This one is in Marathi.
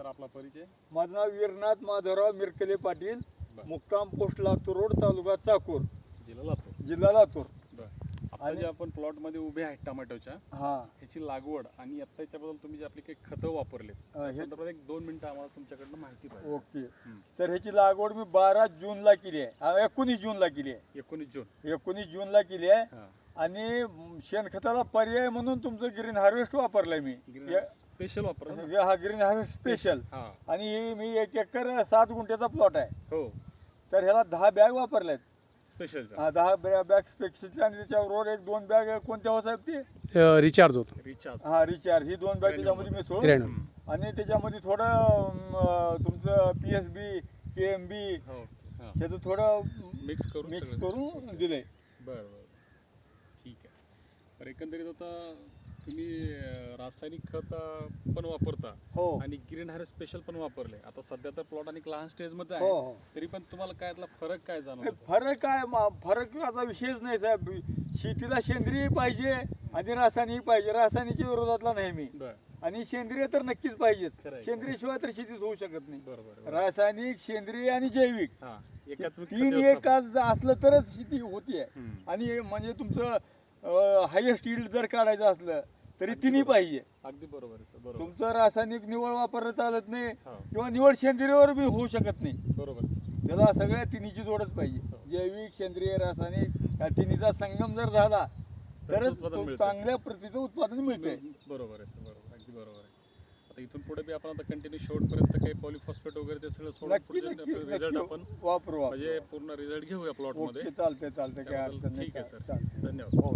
सर आपला परिचय? माझं नाव वीरनाथ माधवराव मिरकले पाटील. मुक्काम पोस्ट लातूर रोड तालुका चाकूर. जिल्हा लातूर? जिल्हा लातूर. आता आणि- जे आपण प्लॉटमध्ये उभे आहेत टोमॅटोच्या हा. ह्याची लागवड आणि आता याच्याबद्दल तुम्ही जे आपली काही खतं वापरले संदर्भात एक दोन मिनिटं आम्हाला तुमच्याकडनं माहिती पाहिजे. ओके. तर ह्याची लागवड मी बारा जूनला केली आहे. एकोणीस जूनला केली आहे. एकोणीस जून. एकोणीस जूनला केली आहे. आणि शेणखताला पर्याय म्हणून तुमचं ग्रीन हार्वेस्ट वापरलंय मी. स्पेशल वापर या- हा ग्रीन हार्वेस्ट स्पेशल हा. आणि हे मी एक एकर सात गुंठ्याचा प्लॉट आहे. हो. तर ह्याला दहा बॅग वापरल्यात स्पेशलचा हा, दहा बॅ- बॅग स्पेक्सचे आणि त्याच्याबरोबर एक दोन बॅग कोणत्या हो साहेब ते? रिचार्ज होतो. रिचार्ज हा रिचार्ज ही दोन बॅग त्याच्यामध्ये मिसळून. ग्रॅन्युल आणि त्याच्यामध्ये थोडं अं, तुमचं P S B K M B हो हा. ह्याचं थोडं मिक्स करून मिक्स सगळं. करून दिलंय. बरं बरं. ठीक आहे. तर एकंदरीत आता तुम्ही रासायनिक खत पण वापरता हो. आणि ग्रीन हार्वेस्ट स्पेशल पण वापरले. आता सध्या तर प्लॉट आणि लहान स्टेजमध्ये हो आहे. हो. तरी पण तुम्हाला काय यातला फरक काय जाणवतो? फरक काय मा- फरक याचा विषयच नाही साहेब. शेतीला सेंद्रिय पाहिजे आणि रासायनिक पाहिजे. रासायनिकच्या विरोधातला नाही मी. बर. आणि सेंद्रिय तर नक्कीच आहे. सेंद्रिय शिवाय तर शेतीच होऊ शकत नाही. रासायनिक सेंद्रिय आणि जैविक. हा एकात्मिक तीन खते एक. आज असलं तरच शेती होतीये. हम्म. आणि हे म्हणजे तुमचं हायेस्ट यील्ड जर काढायचं असलं तरी तिन्ही पाहिजे. अगदी बरोबर आहे सर बरोबर. तुमचं रासायनिक निवड वापरलं चालत नाही हा. किंवा निवड सेंद्रियवर बी होऊ शकत नाही. बरोबर आहे सर. त्याला सगळ्या तिन्हीची जोडच पाहिजे. हो. जैविक सेंद्रिय रासायनिक या तिन्हीचा संगम जर झाला तरच उत्पादन तो मिळतं. चांगल्या प्रतीचं उत्पादन मिळतंय. बरोबर आहे सर बरोबर अगदी बरोबर आहे. आता इथून पुढे बी आपण आता कंटिन्यू शेवटपर्यंत काही पॉलिफॉस्फेट वगैरे ते सगळं सोडून नक्की नक्की रिझल्ट आपण वापरू म्हणजे पूर्ण रिझल्ट घेऊया प्लॉटमध्ये. ओके काय त्याबद्दल अडचण नाही ठीक आहे सर. धन्यवाद. हो.